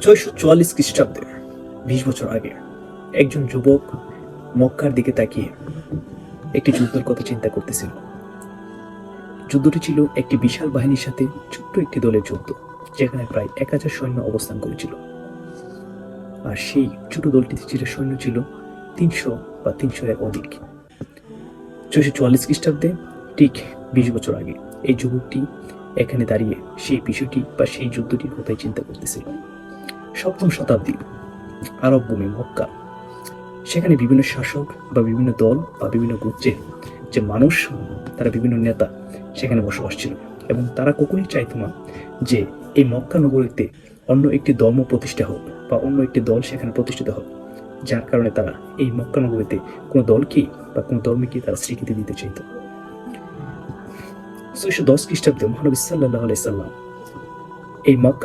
ছয়শো চুয়াল্লিশ খ্রিস্টাব্দে বিশ বছর আগে একজন যুবক মক্কার দিকে তাকিয়ে একটি যুদ্ধের কথা চিন্তা করতেছিল। যুদ্ধটি ছিল একটি বিশাল বাহিনীর সাথে ছোট্ট একটি দলের যুদ্ধ, যেখানে প্রায় এক হাজার সৈন্য অবস্থান করেছিল। আর সেই ছোট দলটিতে ছিল সৈন্য ছিল তিনশো বা তিনশো এর অধিক। ছয়শো চুয়াল্লিশ খ্রিস্টাব্দে ঠিক বিশ বছর আগে এই যুবকটি এখানে দাঁড়িয়ে সেই বিষয়টি বা সেই যুদ্ধটির কথাই চিন্তা করতেছিল। সপ্তম শতাব্দী আরব ভূমি মক্কা। সেখানে বিভিন্ন শাসক বা বিভিন্ন দল বা বিভিন্ন গোত্রের যে মানুষ, তারা বিভিন্ন নেতা সেখানে বসবাস ছিল এবং তারা কখনোই চাইতো না যে এই মক্কা নগরীতে অন্য একটি ধর্ম প্রতিষ্ঠা হোক বা অন্য একটি দল সেখানে প্রতিষ্ঠিত হোক। যার কারণে তারা এই মক্কা নগরীতে কোনো দলকেই বা কোনো ধর্মকেই তারা স্বীকৃতি দিতে চাইত। ছয়শো দশ খ্রিস্টাব্দে মহানবী সাল্লাহ আলাইসাল্লাম এই মক্কা